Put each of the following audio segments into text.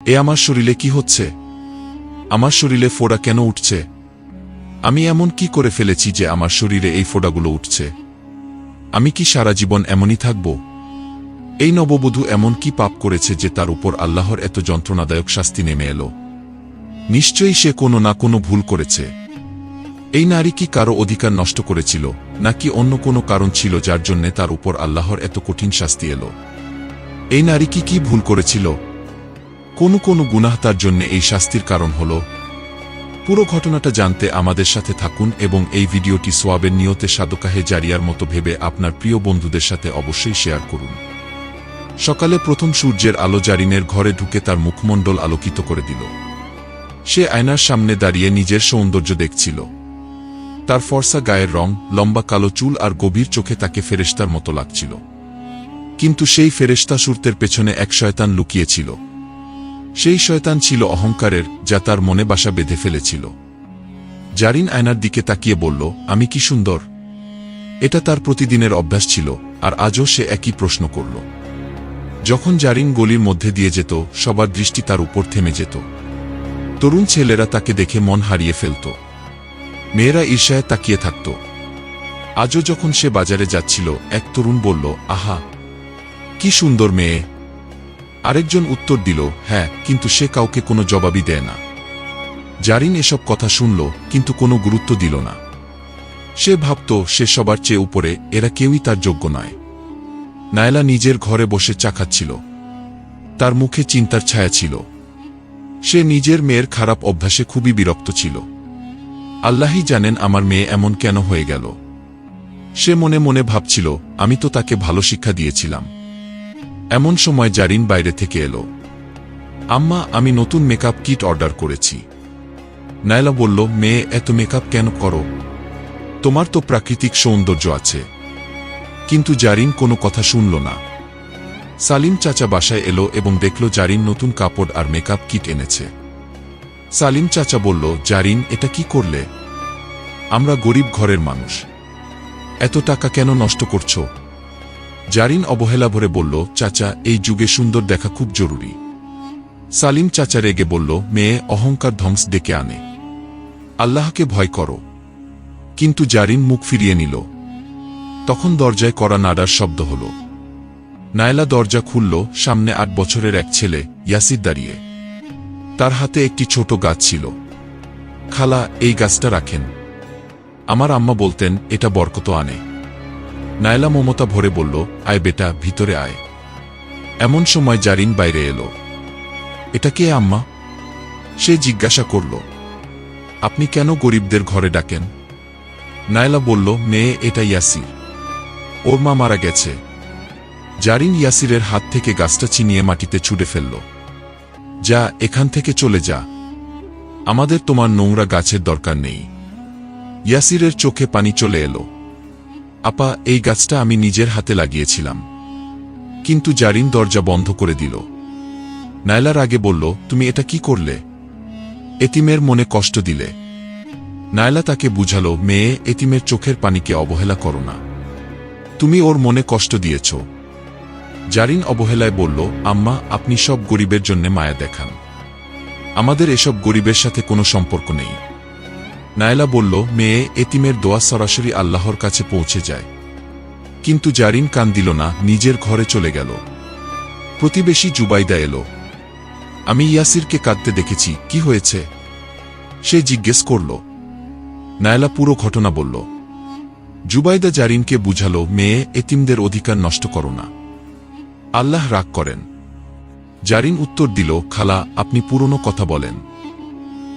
এ আমার শরীরে কি হচ্ছে? আমার শরীরে ফোড়া কেন উঠছে? আমি এমন কি করে ফেলেছি যে আমার শরীরে এই ফোড়াগুলো উঠছে? আমি কি সারা জীবন এমনই থাকব? এই নববধূ এমন কি পাপ করেছে যে তার উপর আল্লাহর এত যন্ত্রণাদায়ক শাস্তি নেমে এলো? নিশ্চয়ই সে কোনো না কোনো ভুল করেছে। এই নারী কি কারও অধিকার নষ্ট করেছিল, নাকি অন্য কোনো কারণ ছিল যার জন্যে তার উপর আল্লাহর এত কঠিন শাস্তি এলো? এই নারী কি কি ভুল করেছিল কোনো কোনো গুনাহ তার জন্য এই শাস্তির কারণ হল, পুরো ঘটনাটা জানতে আমাদের সাথে থাকুন এবং এই ভিডিওটি সোয়াবের নিয়তে সাদকাহে জারিয়ার মতো ভেবে আপনার প্রিয় বন্ধুদের সাথে অবশ্যই শেয়ার করুন। সকালে প্রথম সূর্যের আলো জারিনের ঘরে ঢুকে তার মুখমণ্ডল আলোকিত করে দিল। সে আয়নার সামনে দাঁড়িয়ে নিজের সৌন্দর্য দেখছিল। তার ফর্সা গায়ের রং, লম্বা কালো চুল আর গভীর চোখে তাকে ফেরেশতার মতো লাগছিল। কিন্তু সেই ফেরেশতা সুরতের পেছনে এক শয়তান লুকিয়েছিল। সেই শয়তান ছিল অহংকারের, যা তার মনে বাসা বেঁধে ফেলেছিল। জারিন আয়নার দিকে তাকিয়ে বলল, আমি কি সুন্দর? এটা তার প্রতিদিনের অভ্যাস ছিল, আর আজও সে একই প্রশ্ন করল। যখন জারিন গলির মধ্যে দিয়ে যেত, সবার দৃষ্টি তার উপর থেমে যেত। তরুণ ছেলেরা তাকে দেখে মন হারিয়ে ফেলত। মেয়েরা ঈর্ষায় তাকিয়ে থাকত। আজও যখন সে বাজারে যাচ্ছিল, এক তরুণ বলল, আহা, কি সুন্দর মেয়ে। আরেকজন উত্তর দিল হ্যাঁ কিন্তু সে কাউকে কোনো জবাবই দেয় না। জারিন এসব কথা শুনল, কিন্তু কোনো গুরুত্ব দিল না। সে ভাবত, সে সবার চেয়ে উপরে, এরা কেউই তার যোগ্য নয়। নায়লা নিজের ঘরে বসে চা খাচ্ছিল। তার মুখে চিন্তার ছায়া ছিল। সে নিজের মেয়ের খারাপ অভ্যাসে খুবই বিরক্ত ছিল। আল্লাহই জানেন আমার মেয়ে এমন কেন হয়ে গেল। সে মনে মনে ভাবছিল, আমি তো তাকে ভালো শিক্ষা দিয়েছিলাম। এমন সময় জারিন বাইরে থেকে এলো। আম্মা, আমি নতুন মেকআপ কিট অর্ডার করেছি। নায়লা বলল, মেয়ে, এত মেকআপ কেন করো? তোমার তো প্রাকৃতিক সৌন্দর্য আছে। কিন্তু জারিন কোনো কথা শুনল না। সালিম চাচা বাসায় এলো এবং দেখল জারিন নতুন কাপড় আর মেকআপ কিট এনেছে। সালিম চাচা বলল, জারিন, এটা কি করলে? আমরা গরিব ঘরের মানুষ। এত টাকা কেন নষ্ট করছ? জারিন অবহেলা ভরে বলল, চাচা, এই যুগে সুন্দর দেখা খুব জরুরি। সালিম চাচা রেগে বলল, মেয়ে, অহংকার ধ্বংস ডেকে আনে। আল্লাহকে ভয় করো। কিন্তু জারিন মুখ ফিরিয়ে নিল। তখন দরজায় করা নাডার শব্দ হল। নায়লা দরজা খুলল, সামনে আট বছরের এক ছেলে, ইয়াসির দাঁড়িয়ে। তার হাতে একটি ছোট গাছ ছিল। খালা, এই গাছটা রাখেন। আমার আম্মা বলতেন, এটা বরকত আনে। নায়লা মমতা ভরে বলল, আয় বেটা, ভিতরে আয়। এমন সময় জারিন বাইরে এলো। এটা কে আম্মা? সে জিজ্ঞাসা করল, আপনি কেন গরিবদের ঘরে ডাকেন? নায়লা বলল, মেয়ে, এটা ইয়াসির। ওর মা মারা গেছে। জারিন ইয়াসিরের হাত থেকে গাছটা চিনিয়ে মাটিতে ছুড়ে ফেলল। যা, এখান থেকে চলে যা। আমাদের তোমার নোংরা গাছের দরকার নেই। ইয়াসিরের চোখে পানি চলে এলো। আপা, এই গাছটা আমি নিজের হাতে লাগিয়েছিলাম। কিন্তু জারিন দরজা বন্ধ করে দিল। নায়লার আগে বলল, তুমি এটা কি করলে? এতিমের মনে কষ্ট দিলে। নায়লা তাকে বুঝালো, মেয়ে, এতিমের চোখের পানিকে অবহেলা করো না। তুমি ওর মনে কষ্ট দিয়েছ। জারিন অবহেলায় বলল, আম্মা, আপনি সব গরিবের জন্য মায়া দেখান। আমাদের এসব গরিবের সাথে কোনো সম্পর্ক নেই। নায়লা বলল, মেয়ে, এতিমের দোয়া সরাসরি আল্লাহর কাছে পৌঁছে যায়। কিন্তু জারিন কান দিল না, নিজের ঘরে চলে গেল। প্রতিবেশী জুবাইদা এলো। আমি ইয়াসিরকে কাঁদতে দেখেছি, কি হয়েছে? সে জিজ্ঞেস করল। নায়লা পুরো ঘটনা বলল। জুবাইদা জারিনকে বুঝালো, মেয়ে, এতিমদের অধিকার নষ্ট করো না। আল্লাহ রাগ করেন। জারিন উত্তর দিল, খালা, আপনি পুরনো কথা বলেন।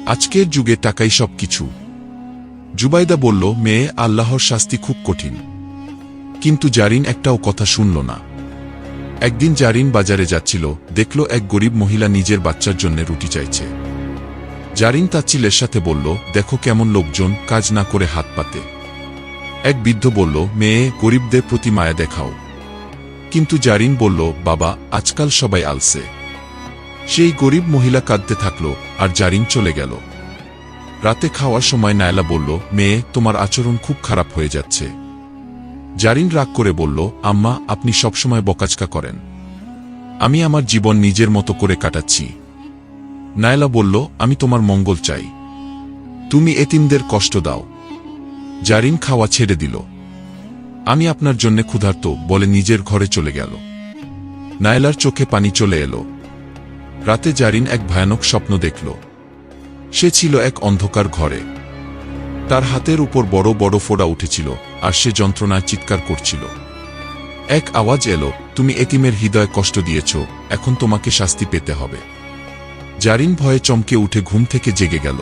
আজকের যুগে টাকাই সব কিছু জুবাইদা বলল, মেয়ে, আল্লাহর শাস্তি খুব কঠিন। কিন্তু জারিন একটাও কথা শুনল না। একদিন জারিন বাজারে যাচ্ছিল, দেখল এক গরিব মহিলা নিজের বাচ্চার জন্য রুটি চাইছে। জারিন তাচ্ছিলের সাথে বলল, দেখো কেমন লোকজন, কাজ না করে হাত পাতে। এক বৃদ্ধ বলল, মেয়ে, গরিবদের প্রতি মায়া দেখাও। কিন্তু জারিন বলল, বাবা, আজকাল সবাই আলসে। সেই গরিব মহিলা কাঁদতে থাকল, আর জারিন চলে গেল। রাতে খাওয়ার সময় নায়লা বলল, মেয়ে, তোমার আচরণ খুব খারাপ হয়ে যাচ্ছে। জারিন রাগ করে বলল, আম্মা, আপনি সবসময় বকাচকা করেন। আমি আমার জীবন নিজের মতো করে কাটাচ্ছি। নায়লা বলল, আমি তোমার মঙ্গল চাই। তুমি এতিমদের কষ্ট দাও। জারিন খাওয়া ছেড়ে দিল। আমি আপনার জন্যে ক্ষুধার্ত, বলে নিজের ঘরে চলে গেল। নায়লার চোখে পানি চলে এলো। রাতে জারিন এক ভয়ানক স্বপ্ন দেখল। সে ছিল এক অন্ধকার ঘরে। তার হাতের উপর বড় বড় ফোড়া উঠেছিল, আর সে যন্ত্রণায় চিৎকার করছিল। এক আওয়াজ এলো, তুমি এতিমের হৃদয় কষ্ট দিয়েছ, এখন তোমাকে শাস্তি পেতে হবে। জারিন ভয়ে চমকে উঠে ঘুম থেকে জেগে গেল।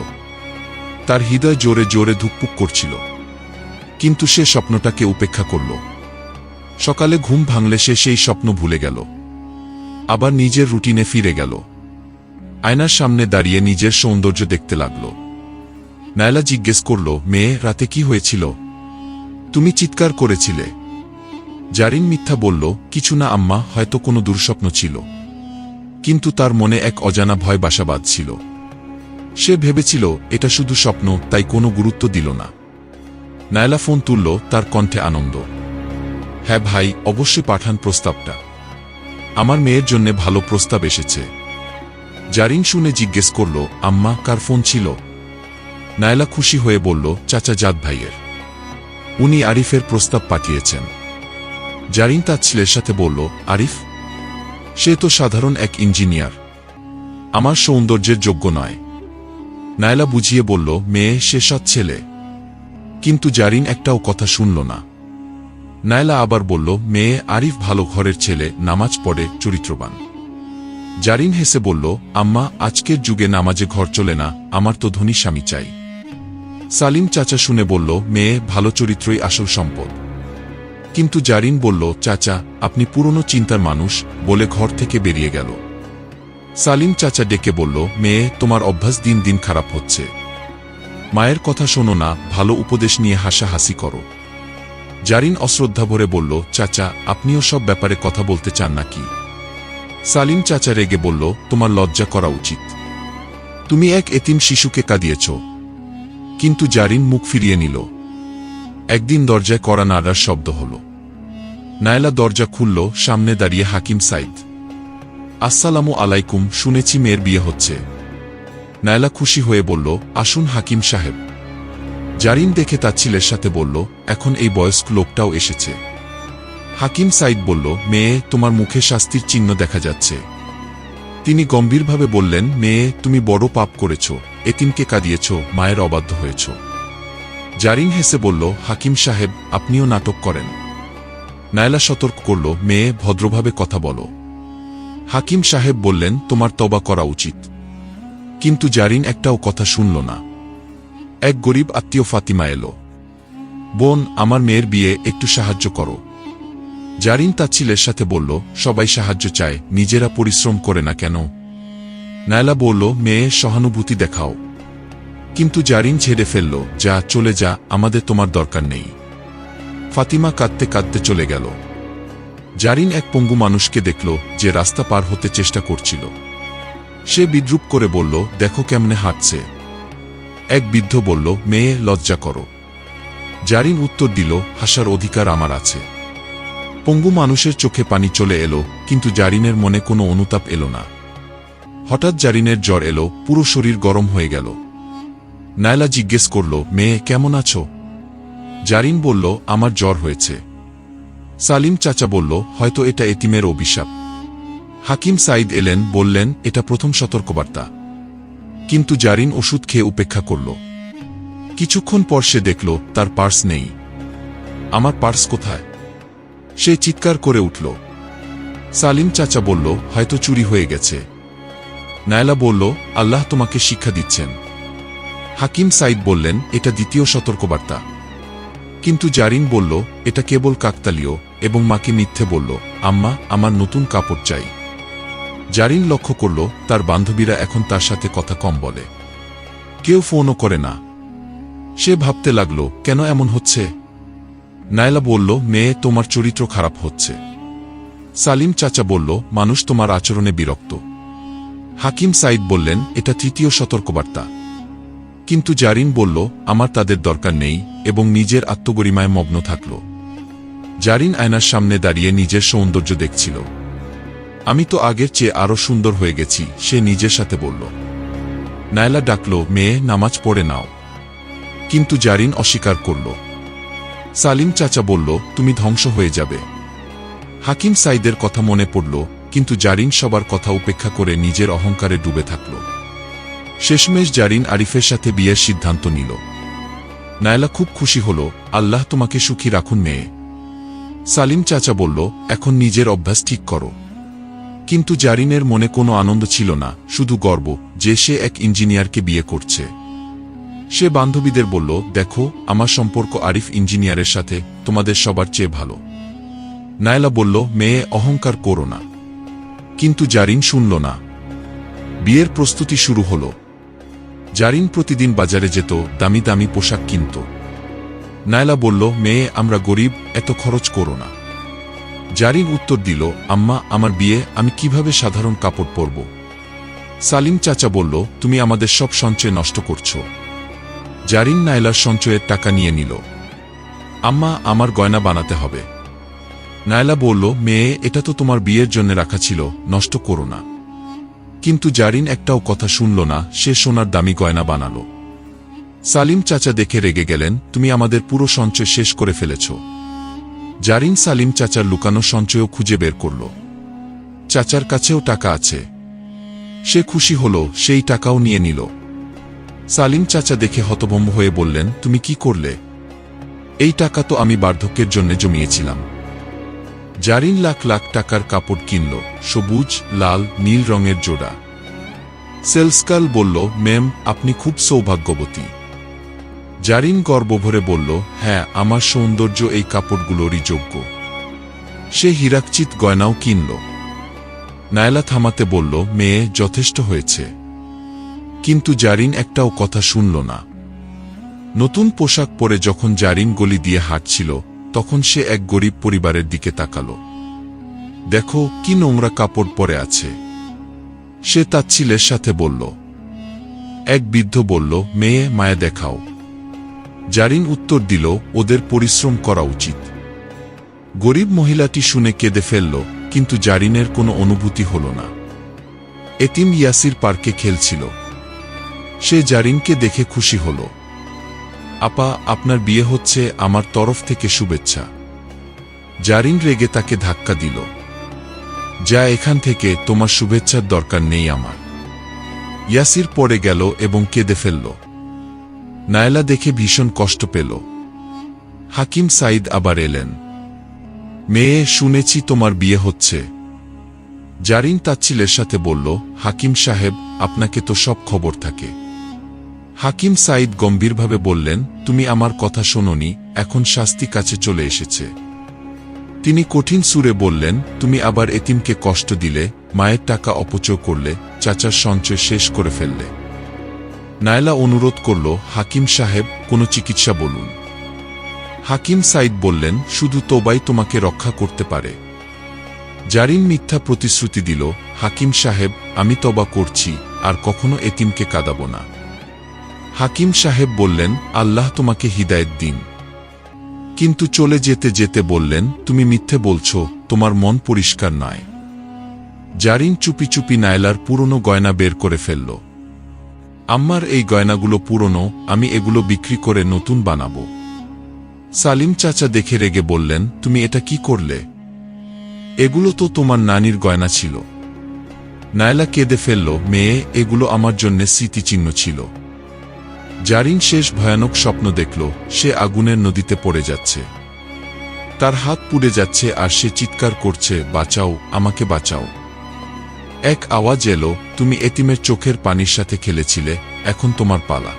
তার হৃদয় জোরে জোরে ধুকপুক করছিল। কিন্তু সে স্বপ্নটাকে উপেক্ষা করল। সকালে ঘুম ভাঙলে সে সেই স্বপ্ন ভুলে গেল। আবার নিজের রুটিনে ফিরে গেল। আয়নার সামনে দাঁড়িয়ে নিজের সৌন্দর্য দেখতে লাগল। নায়লা জিজ্ঞেস করল, মেয়ে, রাতে কি হয়েছিল? তুমি চিৎকার করেছিলে। জারিন মিথ্যা বলল, কিছু না আম্মা, হয়তো কোনো দুঃস্বপ্ন ছিল। কিন্তু তার মনে এক অজানা ভয় বাসা বাঁধছিল। সে ভেবেছিল, এটা শুধু স্বপ্ন, তাই কোনো গুরুত্ব দিল না। নায়লা ফোন তুলল, তার কণ্ঠে আনন্দ। হ্যাঁ ভাই, অবশ্যই পাঠান প্রস্তাবটা। আমার মেয়ের জন্য ভালো প্রস্তাব এসেছে। জারিন শুনে জিজ্ঞেস করল, আম্মা, কার ফোন ছিল? নায়লা খুশি হয়ে বলল, চাচা জাদ ভাইয়ের। উনি আরিফের প্রস্তাব পাঠিয়েছেন। জারিন তার ছেলের সাথে বলল, আরিফ, সে তো সাধারণ এক ইঞ্জিনিয়ার। আমার সৌন্দর্যের যোগ্য নয়। নায়লা বুঝিয়ে বলল, মেয়ে, সে সৎ ছেলে। কিন্তু জারিন একটাও কথা শুনল না। নায়লা আবার বলল, মেয়ে, আরিফ ভালো ঘরের ছেলে, নামাজ পড়ে, চরিত্রবান। জারিন হেসে বলল, আম্মা, আজকের যুগে নামাজে ঘর চলে না, আমার তো ধনী স্বামী চাই। সালিম চাচা শুনে বলল, মেয়ে, ভালো চরিত্রই আসল সম্পদ। কিন্তু জারিন বলল, চাচা, আপনি পুরনো চিন্তার মানুষ, বলে ঘর থেকে বেরিয়ে গেল। সালিম চাচা ডেকে বলল, মেয়ে, তোমার অভ্যাস দিন দিন খারাপ হচ্ছে। মায়ের কথা শোনো না, ভালো উপদেশ নিয়ে হাসাহাসি করো। জারিন অশ্রদ্ধা ভরে বলল, চাচা, আপনিও সব ব্যাপারে কথা বলতে চান নাকি? সালিম চাচা রেগে বলল, তোমার লজ্জা করা উচিত। তুমি এক এতিম শিশুকে কাঁদিয়েছ। কিন্তু জারিন মুখ ফিরিয়ে নিল। একদিন দরজায় কড়া নাড়ার শব্দ হল। নায়লা দরজা খুলল, সামনে দাঁড়িয়ে হাকিম সাইদ। আসসালামু আলাইকুম, শুনেছি মেয়ের বিয়ে হচ্ছে। নায়লা খুশি হয়ে বলল, আসুন হাকিম সাহেব। জারিন দেখে তার ছেলের সাথে বলল, এখন এই বয়স্ক লোকটাও এসেছে। হাকিম সাইদ বলল, মেয়ে, তোমার মুখে শাস্তির চিহ্ন দেখা যাচ্ছে। তিনি গম্ভীরভাবে বললেন, মেয়ে, তুমি বড় পাপ করেছ এতিমকে কাঁদিয়েছ, মায়ের অবাধ্য হয়েছ। জারিন হেসে বলল, হাকিম সাহেব, আপনিও নাটক করেন। নায়লা সতর্ক করল, মেয়ে, ভদ্রভাবে কথা বলো। হাকিম সাহেব বললেন, তোমার তবা করা উচিত। কিন্তু জারিন একটাও কথা শুনল না। এক গরিব আত্মীয় ফাতিমা এলো, বোন, আমার মেয়ের বিয়ে একটু সাহায্য করো। জারিন তার ছেলের সাথে বলল, সবাই সাহায্য চায়, নিজেরা পরিশ্রম করে না কেন? নায়লা বলল, মেয়ে, সহানুভূতি দেখাও। কিন্তু জারিন ছেড়ে ফেলল, যা, চলে যা, আমাদের তোমার দরকার নেই। ফাতিমা কাঁদতে কাঁদতে চলে গেল। জারিন এক পঙ্গু মানুষকে দেখল, যে রাস্তা পার হতে চেষ্টা করছিল। সে বিদ্রুপ করে বলল, দেখো কেমনে হাঁটছে। এক বৃদ্ধ বলল, মেয়ে, লজ্জা করো। জারিন উত্তর দিল, হাসার অধিকার আমার আছে। পঙ্গু মানুষের চোখে পানি চলে এলো, কিন্তু জারিনের মনে কোনো অনুতাপ এলো না। হঠাৎ জারিনের জ্বর এলো, পুরো শরীর গরম হয়ে গেল। নায়লা জিজ্ঞেস করল, মেয়ে, কেমন আছো? জারিন বলল, আমার জ্বর হয়েছে। সালিম চাচা বলল, হয়তো এটা এতিমের অভিশাপ। হাকিম সাইদ এলেন, বললেন, এটা প্রথম সতর্কবার্তা। কিন্তু জারিন ওষুধ খেয়ে উপেক্ষা করল। কিছুক্ষণ পর সে দেখল, তার পার্স নেই। আমার পার্স কোথায়? সে চিৎকার করে উঠল। সালিম চাচা বলল, হয়তো চুরি হয়ে গেছে। নায়লা বলল, আল্লাহ তোমাকে শিক্ষা দিচ্ছেন। হাকিম সাইদ বললেন, এটা দ্বিতীয় সতর্কবার্তা। কিন্তু জারিন বলল, এটা কেবল কাকতালীয় এবং মাকে মিথ্যে বলল। আম্মা, আমার নতুন কাপড় চাই। জারিন লক্ষ্য করল, তার বান্ধবীরা এখন তার সাথে কথা কম বলে। কেউ ফোনও করে না। সে ভাবতে লাগল, কেন এমন হচ্ছে? নায়লা বলল, মেয়ে, তোমার চরিত্র খারাপ হচ্ছে। সালিম চাচা বলল, মানুষ তোমার আচরণে বিরক্ত। হাকিম সাইদ বললেন, এটা তৃতীয় সতর্কবার্তা। কিন্তু জারিন বলল, আমার তাদের দরকার নেই এবং নিজের আত্মগরিমায় মগ্ন থাকল। জারিন আয়নার সামনে দাঁড়িয়ে নিজের সৌন্দর্য দেখছিল। আমি তো আগের চেয়ে আরও সুন্দর হয়ে গেছি, সে নিজের সাথে বলল। নায়লা ডাকল, মেয়ে, নামাজ পড়ে নাও। কিন্তু জারিন অস্বীকার করল। সালিম চাচা বলল, তুমি ধ্বংস হয়ে যাবে। হাকিম সাইদের কথা মনে পড়ল, কিন্তু জারিন সবার কথা উপেক্ষা করে নিজের অহংকারে ডুবে থাকল। শেষমেশ জারিন আরিফের সাথে বিয়ের সিদ্ধান্ত নিল। নায়লা খুব খুশি হল, আল্লাহ তোমাকে সুখী রাখুন মেয়ে সালিম চাচা বলল, এখন নিজের অভ্যাস ঠিক করো। কিন্তু জারিনের মনে কোনো আনন্দ ছিল না, শুধু গর্ব যে সে এক ইঞ্জিনিয়ারকে বিয়ে করছে। সে বান্ধবীদের বলল, দেখো, আমার সম্পর্ক আরিফ ইঞ্জিনিয়ারের সাথে, তোমাদের সবার চেয়ে ভালো। নায়লা বলল, মেয়ে, অহংকার করো না। কিন্তু জারিন শুনল না। বিয়ের প্রস্তুতি শুরু হল। জারিন প্রতিদিন বাজারে যেত, দামি দামি পোশাক কিনত। নায়লা বলল, মেয়ে, আমরা গরিব, এত খরচ করো না। জারিন উত্তর দিল, আম্মা, আমার বিয়ে, আমি কীভাবে সাধারণ কাপড় পরব? সালিম চাচা বলল, তুমি আমাদের সব সঞ্চয় নষ্ট করছ। জারিন নায়লার সঞ্চয়ের টাকা নিয়ে নিল। আম্মা, আমার গয়না বানাতে হবে। নায়লা বলল, মেয়ে, এটা তো তোমার বিয়ের জন্য রাখা ছিল, নষ্ট করো না। কিন্তু জারিন একটাও কথা শুনল না, সে সোনার দামি গয়না বানাল। সালিম চাচা দেখে রেগে গেলেন, তুমি আমাদের পুরো সঞ্চয় শেষ করে ফেলেছ। জারিন সালিম চাচার লুকানো সঞ্চয়ও খুঁজে বের করল। চাচার কাছেও টাকা আছে। সে খুশি হল, সেই টাকাও নিয়ে নিল। সালিম চাচা দেখে হতভম্ব হয়ে বললেন, তুমি কি করলে? এই টাকা তো আমি বার্ধক্যের জন্য জমিয়েছিলাম। জারিন লাখ লাখ টাকার কাপড় কিনল, সবুজ, লাল, নীল রঙের জোড়া। সেলসকাল বলল মেম আপনি খুব সৌভাগ্যবতী। জারিন গর্বভরে বলল হ্যাঁ আমার সৌন্দর্য এই কাপড়গুলোরই যোগ্য। সে হীরাকচিত গয়নাও কিনল। নায়লা থামাতে বলল, মেয়ে, যথেষ্ট হয়েছে। কিন্তু জারিন একটাও কথা শুনল না। নতুন পোশাক পরে যখন জারিন গলি দিয়ে হাঁটছিল, তখন সে এক গরিব পরিবারের দিকে তাকাল। দেখো, কি নোংরা কাপড় পরে আছে। সে তাচ্ছিলের সাথে বলল। এক বৃদ্ধ বলল, মেয়ে, মায়া দেখাও। জারিন উত্তর দিল, ওদের পরিশ্রম করা উচিত। গরিব মহিলাটি শুনে কেঁদে ফেলল, কিন্তু জারিনের কোনো অনুভূতি হল না। এতিম ইয়াসির পার্কে খেলছিল। সে জারিনকে দেখে খুশি হল। আপা, আপনার বিয়ে হচ্ছে আমার তরফ থেকে শুভেচ্ছা। জারিন রেগে তাকে ধাক্কা দিল। যা এখান থেকে তোমার শুভেচ্ছার দরকার নেই আমার। ইয়াসির পড়ে গেল এবং কেঁদে ফেলল। নায়লা দেখে ভীষণ কষ্ট পেল। হাকিম সাইদ আবার এলেন। মেয়ে, শুনেছি তোমার বিয়ে হচ্ছে। জারিন তাচ্ছিলের সাথে বলল, হাকিম সাহেব, আপনাকে তো সব খবর থাকে। হাকিম সাইদ গম্ভীরভাবে বললেন, তুমি আমার কথা শোনোনি, এখন শাস্তি কাছে চলে এসেছে। তিনি কঠিন সুরে বললেন, তুমি আবার এতিমকে কষ্ট দিলে, মায়ের টাকা অপচয় করলে, চাচার সঞ্চয় শেষ করে ফেললে। নায়লা অনুরোধ করল, হাকিম সাহেব, কোনো চিকিৎসা বলুন। হাকিম সাইদ বললেন, শুধু তোবাই তোমাকে রক্ষা করতে পারে। জারিন মিথ্যা প্রতিশ্রুতি দিল, হাকিম সাহেব, আমি তবা করছি, আর কখনো এতিমকে কাঁদাব না। হাকিম সাহেব বললেন, আল্লাহ তোমাকে হিদায়ত দিন। কিন্তু চলে যেতে যেতে বললেন, তুমি মিথ্যে বলছ, তোমার মন পরিষ্কার নয়। জারিন চুপি চুপি নায়লার পুরনো গয়না বের করে ফেলল। আম্মার এই গয়নাগুলো পুরনো, আমি এগুলো বিক্রি করে নতুন বানাব। সালিম চাচা দেখে রেগে বললেন, তুমি এটা কি করলে? এগুলো তো তোমার নানির গয়না ছিল। নায়লা কেঁদে ফেলল, মেয়ে, এগুলো আমার জন্যে স্মৃতিচিহ্ন ছিল। জারিন শেষ ভয়ানক স্বপ্ন দেখল, সে আগুনের নদীতে পড়ে যাচ্ছে। তার হাত পুড়ে যাচ্ছে আর সে চিৎকার করছে, বাঁচাও, আমাকে বাঁচাও। এক আওয়াজ এলো, তুমি এতিমের চোখের পানির সাথে খেলেছিলে, এখন তোমার পালা।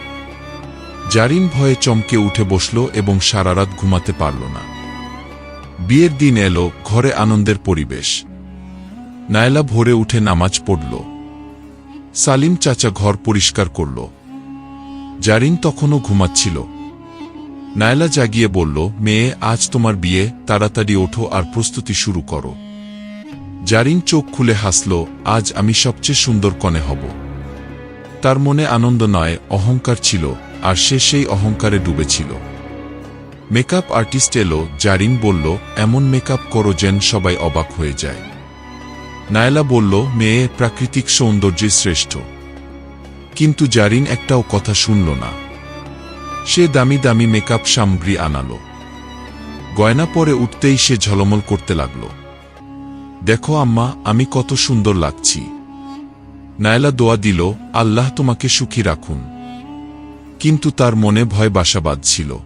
জারিন ভয়ে চমকে উঠে বসল এবং সারারাত ঘুমাতে পারল না। বিয়ের দিন এলো, ঘরে আনন্দের পরিবেশ। নায়লা ভোরে উঠে নামাজ পড়ল। সালিম চাচা ঘর পরিষ্কার করল। জারিন তখনও ঘুমাচ্ছিল। নায়লা জাগিয়ে বলল, মেয়ে, আজ তোমার বিয়ে, তাড়াতাড়ি ওঠো আর প্রস্তুতি শুরু করো। জারিন চোখ খুলে হাসল, আজ আমি সবচেয়ে সুন্দর কনে হব। তার মনে আনন্দ নয়, অহংকার ছিল, আর সে সেই অহংকারে ডুবেছিল। মেকআপ আর্টিস্ট এলো, জারিন বলল, এমন মেকআপ করো যেন সবাই অবাক হয়ে যায়। নায়লা বলল, মেয়ে, প্রাকৃতিক সৌন্দর্যই শ্রেষ্ঠ। কিন্তু জারিন একটাও কথা শুনল না। সে দামি দামি মেকআপ সামগ্রী আনালো। গয়না পরে উঠতেই সে ঝলমল করতে লাগল। দেখো আম্মা, আমি কত সুন্দর লাগছি। নায়লা দোয়া দিল, আল্লাহ তোমাকে সুখী রাখুন। কিন্তু তার মনে ভয় বাসা বাঁধছিল।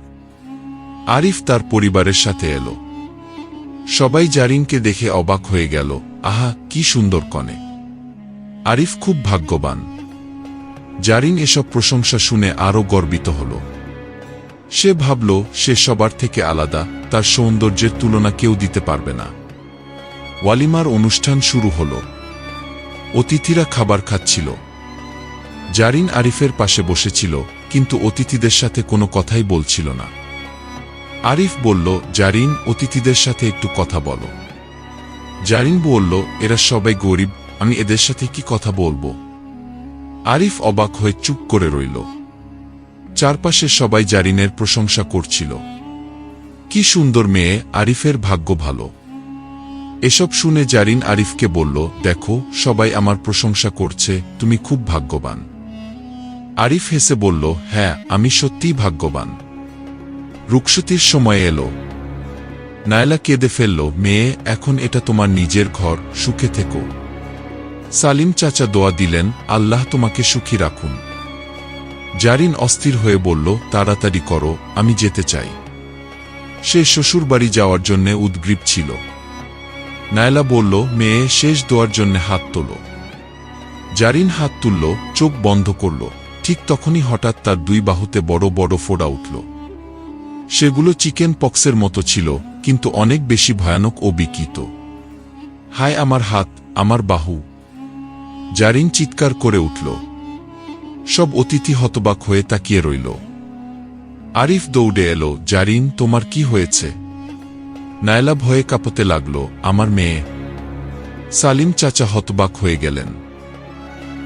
আরিফ তার পরিবারের সাথে এলো। সবাই জারিনকে দেখে অবাক হয়ে গেল, আহা, কি সুন্দর কনে। আরিফ খুব ভাগ্যবান। জারিন এসব প্রশংসা শুনে আরও গর্বিত হল। সে ভাবল, সে সবার থেকে আলাদা, তার সৌন্দর্যের তুলনা কেউ দিতে পারবে না। ওয়ালিমার অনুষ্ঠান শুরু হল। অতিথিরা খাবার খাচ্ছিল। জারিন আরিফের পাশে বসেছিল, কিন্তু অতিথিদের সাথে কোনো কথাই বলছিল না। আরিফ বলল, জারিন, অতিথিদের সাথে একটু কথা বলো। জারিন বলল, এরা সবাই গরিব, আমি এদের সাথে কি কথা বলব? আরিফ অবাক হয়ে চুপ করে রইল। চারপাশে সবাই জারিনের প্রশংসা করছিল। কি সুন্দর মেয়ে, আরিফের ভাগ্য ভালো। এসব শুনে জারিন আরিফকে বলল, দেখো, সবাই আমার প্রশংসা করছে, তুমি খুব ভাগ্যবান। আরিফ হেসে বলল হ্যাঁ আমি সত্যিই ভাগ্যবান। রুকসতির সময় এলো। নায়লা কেঁদে ফেলল, মেয়ে, এখন এটা তোমার নিজের ঘর, সুখে থেকো। সালিম চাচা দোয়া দিলেন, আল্লাহ তোমাকে সুখী রাখুন। জারিন অস্থির হয়ে বলল, তাড়াতাড়ি করো, আমি যেতে চাই। সে শ্বশুরবাড়ি যাওয়ার জন্যে উদ্গ্রীব ছিল। নায়লা বলল, মেয়ে, শেষ দোয়ার জন্যে হাত তোল। জারিন হাত তুলল, চোখ বন্ধ করল। ঠিক তখনই হঠাৎ তার দুই বাহুতে বড় বড় ফোড়া উঠল। সেগুলো চিকেন পক্সের মতো ছিল, কিন্তু অনেক বেশি ভয়ানক ও বিকৃত। হায় আমার হাত, আমার বাহু জারিন চিৎকার করে উঠল। সব অতিথি হতবাক হয়ে তাকিয়ে রইল। আরিফ দৌড়ে এলো, জারিন, তোমার কি হয়েছে? নায়লা ভয়ে কাঁপতে লাগল, আমার মেয়ে। সালিম চাচা হতবাক হয়ে গেলেন।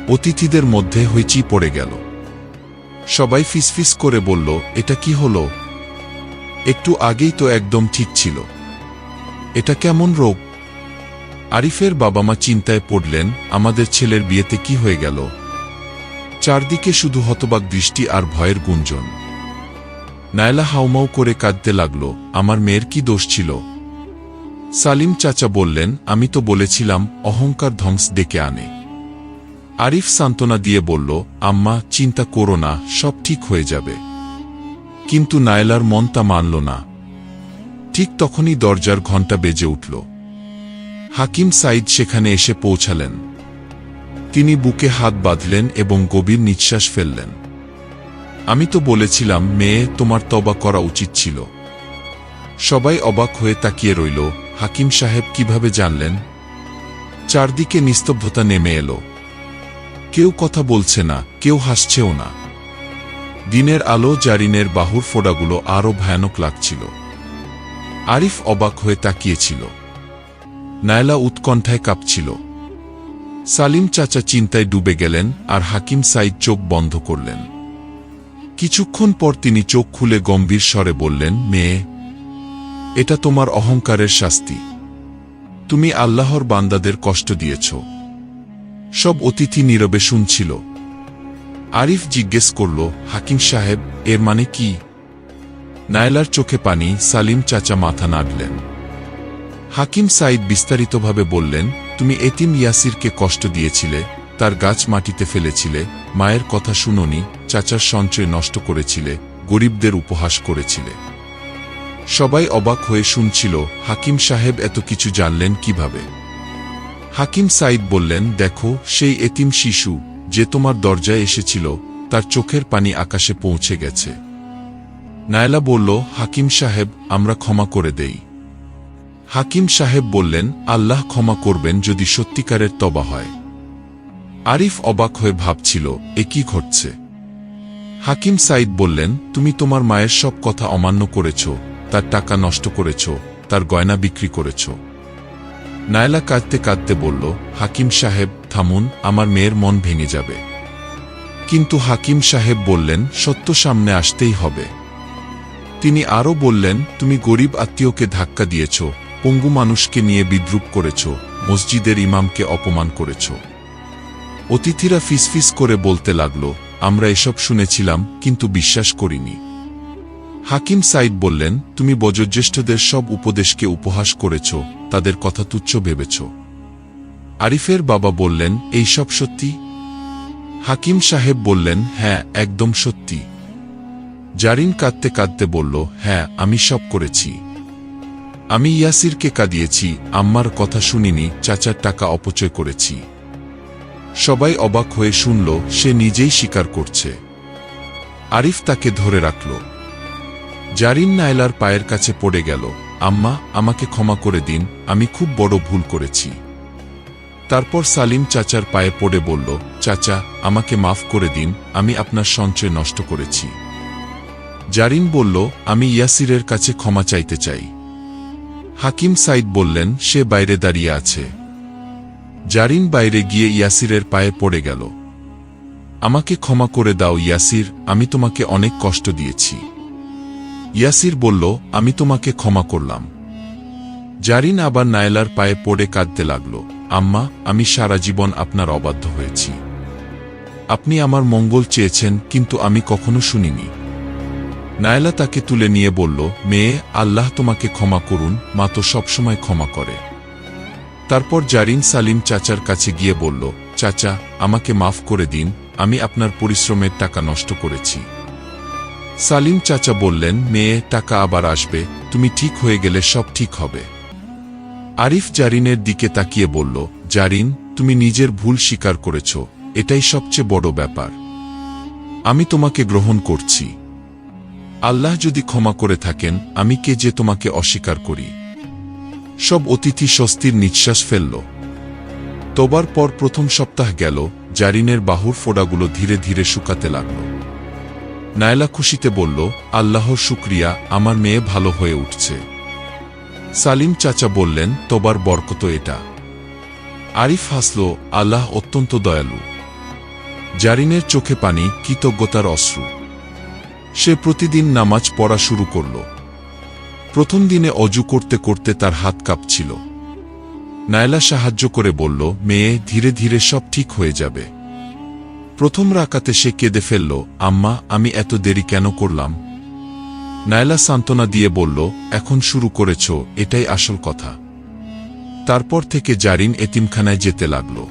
অতিথিদের মধ্যে হইচি পড়ে গেল। সবাই ফিসফিস করে বলল, এটা কি হলো? একটু আগেই তো একদম ঠিক ছিল। এটা কেমন রোগ? আরিফের বাবা মা চিন্তায় পড়লেন, আমাদের ছেলের বিয়েতে কি হয়ে গেল? চারদিকে শুধু হতবাক দৃষ্টি আর ভয়ের গুঞ্জন। নায়লা হাউমাউ করে কাঁদতে লাগল, আমার মেয়ের কি দোষ ছিল? সালিম চাচা বললেন, আমি তো বলেছিলাম, অহংকার ধ্বংস ডেকে আনে। আরিফ সান্ত্বনা দিয়ে বলল, আম্মা, চিন্তা করো না, সব ঠিক হয়ে যাবে। কিন্তু নায়লার মন তা মানল না। ঠিক তখনই দরজার ঘণ্টা বেজে উঠল। হাকিম সাইদ সেখানে এসে পৌঁছালেন। তিনি বুকে হাত বাঁধলেন এবং গভীর নিঃশ্বাস ফেললেন। আমি তো বলেছিলাম, মেয়ে, তোমার তবা করা উচিত ছিল। সবাই অবাক হয়ে তাকিয়ে রইল। হাকিম সাহেব কীভাবে জানলেন? চারদিকে নিস্তব্ধতা নেমে এলো। কেউ কথা বলছে না, কেউ হাসছেও না। দিনের আলো জারিনের বাহুর ফোড়াগুলো আরও ভয়ানক লাগছিল। আরিফ অবাক হয়ে তাকিয়েছিল। নায়লা উৎকণ্ঠায় কাঁপছিল। সালিম চাচা চিন্তায় ডুবে গেলেন আর হাকিম সাইদ চোখ বন্ধ করলেন। কিছুক্ষণ পর তিনি চোখ খুলে গম্ভীর স্বরে বললেন, মেয়ে, এটা তোমার অহংকারের শাস্তি। তুমি আল্লাহর বান্দাদের কষ্ট দিয়েছ। সব অতিথি নীরবে শুনছিল। আরিফ জিজ্ঞেস করল, হাকিম সাহেব, এর মানে কি? নায়লার চোখে পানি, সালিম চাচা মাথা নাড়লেন। হাকিম সাইদ বিস্তারিতভাবে বললেন, তুমি এতিম ইয়াসিরকে কষ্ট দিয়েছিলে, তার গাছ মাটিতে ফেলেছিলে, মায়ের কথা শুনোনি, চাচার সঞ্চয় নষ্ট করেছিলে, গরিবদের উপহাস করেছিলে। সবাই অবাক হয়ে শুনছিল, হাকিম সাহেব এত কিছু জানলেন কীভাবে? হাকিম সাইদ বললেন, দেখো, সেই এতিম শিশু, যে তোমার দরজায় এসেছিল, তার চোখের পানি আকাশে পৌঁছে গেছে। নায়লা বলল, হাকিম সাহেব, আমরা ক্ষমা করে দেই। হাকিম সাহেব বললেন, আল্লাহ ক্ষমা করবেন যদি সত্যিকারের তবা হয়। আরিফ অবাক হয়ে ভাবছিল, এ কি ঘটছে? হাকিম সাইদ বললেন, তুমি তোমার মায়ের সব কথা অমান্য করেছ, তার টাকা নষ্ট করেছ, তার গয়না বিক্রি করেছ। নায়লা কাঁদতে কাঁদতে বলল, হাকিম সাহেব, থামুন, আমার মেয়ের মন ভেঙে যাবে। কিন্তু হাকিম সাহেব বললেন, সত্য সামনে আসতেই হবে। তিনি আরও বললেন, তুমি গরিব আত্মীয়কে ধাক্কা দিয়েছ পঙ্গু মানুষকে নিয়ে বিদ্রুপ করেছ, মসজিদের ইমামকে অপমান করেছ। অতিথিরা ফিসফিস করে বলতে লাগল, আমরা এসব শুনেছিলাম, কিন্তু বিশ্বাস করিনি। হাকিম সাইদ বললেন, তুমি বয়োজ্যেষ্ঠদের সব উপদেশকে উপহাস করেছ, তাদের কথা তুচ্ছ ভেবেছ। আরিফের বাবা বললেন, এই সব সত্যি? হাকিম সাহেব বললেন হ্যাঁ একদম সত্যি। জারিন কাঁদতে কাঁদতে বলল হ্যাঁ আমি সব করেছি। আমি ইয়াসিরকে কাঁদিয়েছি আম্মার কথা শুনিনি, চাচার টাকা অপচয় করেছি। সবাই অবাক হয়ে শুনল, সে নিজেই স্বীকার করছে। আরিফ তাকে ধরে রাখল। জারিন নায়লার পায়ের কাছে পড়ে গেল, আম্মা, আমাকে ক্ষমা করে দিন, আমি খুব বড় ভুল করেছি। তারপর সালিম চাচার পায়ে পড়ে বলল, চাচা, আমাকে মাফ করে দিন, আমি আপনার সঞ্চয় নষ্ট করেছি। জারিন বলল, আমি ইয়াসিরের কাছে ক্ষমা চাইতে চাই। হাকিম সাইদ বললেন, সে বাইরে দাঁড়িয়ে আছে। জারিন বাইরে গিয়ে ইয়াসিরের পায়ে পড়ে গেল। আমাকে ক্ষমা করে দাও ইয়াসির, আমি তোমাকে অনেক কষ্ট দিয়েছি। ইয়াসির বলল, আমি তোমাকে ক্ষমা করলাম। জারিন আবার নায়লার পায়ে পড়ে কাঁদতে লাগল, আম্মা, আমি সারা জীবন আপনার অবাধ্য হয়েছি। আপনি আমার মঙ্গল চেয়েছেন, কিন্তু আমি কখনো শুনিনি। নায়লা তাকে তুলে নিয়ে বলল, মেয়ে, আল্লাহ তোমাকে ক্ষমা করুন, মা তো সবসময় ক্ষমা করে। তারপর জারিন সালিম চাচার কাছে গিয়ে বলল, চাচা, আমাকে মাফ করে দিন, আমি আপনার পরিশ্রমের টাকা নষ্ট করেছি। সালিম চাচা বললেন, মেয়ে, টাকা আবার আসবে, তুমি ঠিক হয়ে গেলে সব ঠিক হবে। আরিফ জারিনের দিকে তাকিয়ে বলল, জারিন, তুমি নিজের ভুল স্বীকার করেছ, এটাই সবচেয়ে বড় ব্যাপার। আমি তোমাকে গ্রহণ করছি। আল্লাহ যদি ক্ষমা করে থাকেন, আমি কে যে তোমাকে অস্বীকার করি? সব অতিথি স্বস্তির নিঃশ্বাস ফেলল। তোবার পর প্রথম সপ্তাহ গেল, জারিনের বাহুর ফোড়াগুলো ধীরে ধীরে শুকাতে লাগল। নায়লা খুশিতে বলল, আল্লাহর শুক্রিয়া, আমার মেয়ে ভালো হয়ে উঠছে। সালিম চাচা বললেন, তোবার বরকত এটা। আরিফ হাসল, আল্লাহ অত্যন্ত দয়ালু। জারিনের চোখে পানি, কৃতজ্ঞতার অশ্রু। সে প্রতিদিন নামাজ পড়া শুরু করল। প্রথম দিনে অজু করতে করতে তার হাত কাঁপছিল। নায়লা সাহায্য করে বলল, মেয়ে, ধীরে ধীরে সব ঠিক হয়ে যাবে। প্রথম রাকাতে সে কেঁদে ফেলল, আম্মা, আমি এত দেরি কেন করলাম? নায়লা সান্ত্বনা দিয়ে বলল, এখন শুরু করেছ, এটাই আসল কথা। তারপর থেকে জারিন এতিমখানায় যেতে লাগল।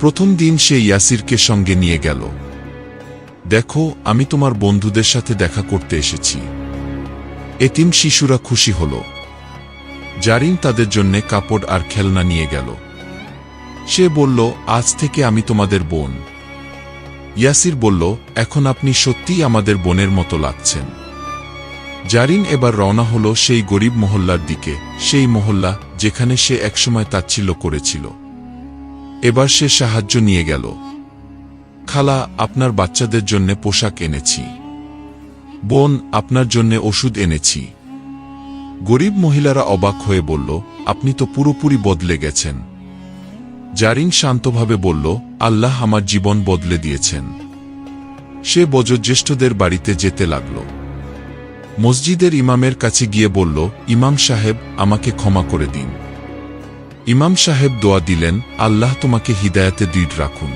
প্রথম দিন সে ইয়াসিরকে সঙ্গে নিয়ে গেল। দেখো, আমি তোমার বন্ধুদের সাথে দেখা করতে এসেছি। এতিম শিশুরা খুশি হল। জারিন তাদের জন্য কাপড় আর খেলনা নিয়ে গেল। সে বলল, আজ থেকে আমি তোমাদের বোন। ইয়াসির বলল, এখন আপনি সত্যিই আমাদের বোনের মতো লাগছেন। জারিন এবার রওনা হল সেই গরিব মহল্লার দিকে, সেই মহল্লা যেখানে সে একসময় তাচ্ছিল্য করেছিল। এবার সে সাহায্য নিয়ে গেল। খালা, আপনার বাচ্চাদের জন্য পোশাক এনেছি। বোন, আপনার জন্য ওষুধ এনেছি। গরিব মহিলারা অবাক হয়ে বলল, আপনি তো পুরোপুরি বদলে গেছেন। জারিন শান্তভাবে বলল, আল্লাহ আমার জীবন বদলে দিয়েছেন। সে বয়োজ্যেষ্ঠদের বাড়িতে যেতে লাগল। মসজিদের ইমামের কাছে গিয়ে বলল, ইমাম সাহেব, আমাকে ক্ষমা করে দিন। ইমাম সাহেব দোয়া দিলেন, আল্লাহ তোমাকে হিদায়াতে দৃঢ় রাখুন।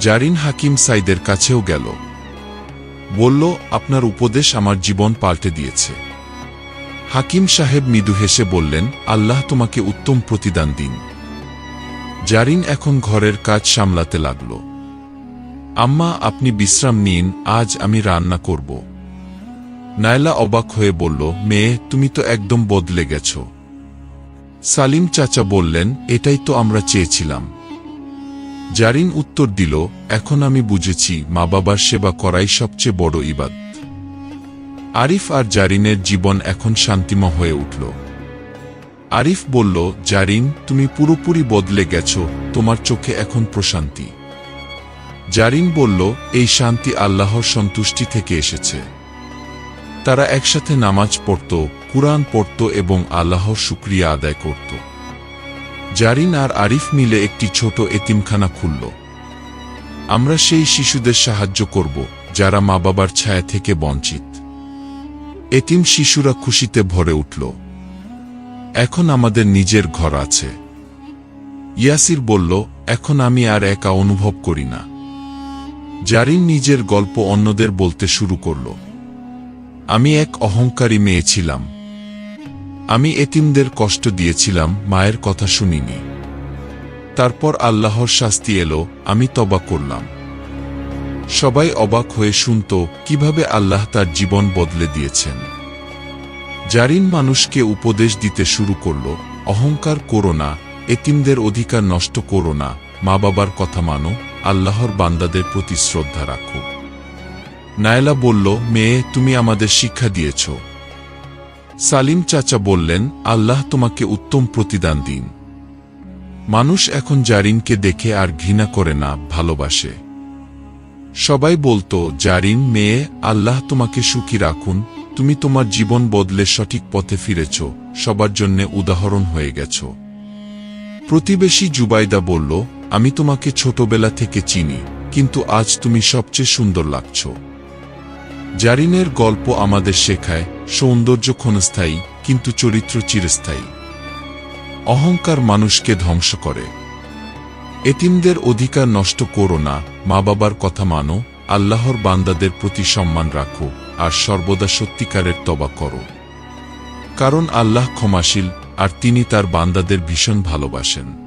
জারিন হাকিম সাইদের কাছেও গেল। বলল, আপনার উপদেশ আমার জীবন পাল্টে দিয়েছে। হাকিম সাহেব মৃদু হেসে বললেন, আল্লাহ তোমাকে উত্তম প্রতিদান দিন। জারিন এখন ঘরের কাজ সামলাতে লাগল। আম্মা, আপনি বিশ্রাম নিন, আজ আমি রান্না করব। নায়লা অবাক হয়ে বলল, মেয়ে, তুমি তো একদম বদলে গেছ। সালিম চাচা বললেন, এটাই তো আমরা চেয়েছিলাম। জারিন উত্তর দিল, এখন আমি বুঝেছি, মা বাবার সেবা করাই সবচেয়ে বড় ইবাদ। আরিফ আর জারিনের জীবন এখন শান্তিম হয়ে উঠল। আরিফ বলল জারিন তুমি পুরোপুরি বদলে গেছ, তোমার চোখে এখন প্রশান্তি। জারিন বলল, এই শান্তি আল্লাহর সন্তুষ্টি থেকে এসেছে। তারা একসাথে নামাজ পড়ত, কুরআন পড়ত এবং আল্লাহর শুক্রিয়া আদায় করত। জারিন আর আরিফ মিলে একটি ছোট এতিমখানা খুলল। আমরা সেই শিশুদের সাহায্য করব, যারা মা বাবার ছায়া থেকে বঞ্চিত। এতিম শিশুরা খুশিতে ভরে উঠল। এখন আমাদের নিজের ঘর আছে। ইয়াসির বলল, এখন আমি আর একা অনুভব করি না। জারিন নিজের গল্প অন্যদের বলতে শুরু করল। আমি এক অহংকারী মেয়ে ছিলাম। আমি এতিমদের কষ্ট দিয়েছিলাম, মায়ের কথা শুনিনি। তারপর আল্লাহর শাস্তি এলো, আমি তবা করলাম। সবাই অবাক হয়ে শুনত, কীভাবে আল্লাহ তার জীবন বদলে দিয়েছেন। জারিন মানুষকে উপদেশ দিতে শুরু করল, অহংকার করো না, এতিমদের অধিকার নষ্ট করো না মা বাবার কথা মানো, আল্লাহর বান্দাদের প্রতি শ্রদ্ধা রাখো। নায়লা বলল, মেয়ে, তুমি আমাদের শিক্ষা দিয়েছ। সালিম চাচা বললেন, আল্লাহ তোমাকে উত্তম প্রতিদান দিন। মানুষ এখন জারিনকে দেখে আর ঘৃণা করে না, ভালোবাসে। সবাই বলতো, জারিন মেয়ে, আল্লাহ তোমাকে সুখী রাখুন, তুমি তোমার জীবন বদলে সঠিক পথে ফিরেছ, সবার জন্য উদাহরণ হয়ে গেছ। প্রতিবেশী জুবাইদা বলল, আমি তোমাকে ছোটবেলা থেকে চিনি, কিন্তু আজ তুমি সবচেয়ে সুন্দর লাগছ। জারিনের গল্প আমাদের শেখায় সৌন্দর্য ক্ষণস্থায়ী, কিন্তু চরিত্র চিরস্থায়ী। অহংকার মানুষকে ধ্বংস করে। এতিমদের অধিকার নষ্ট করো না মা বাবার কথা মানো, আল্লাহর বান্দাদের প্রতি সম্মান রাখো, আর সর্বদা সত্যিকারের তবা করো। কারণ আল্লাহ ক্ষমাশীল, আর তিনি তার বান্দাদের ভীষণ ভালোবাসেন।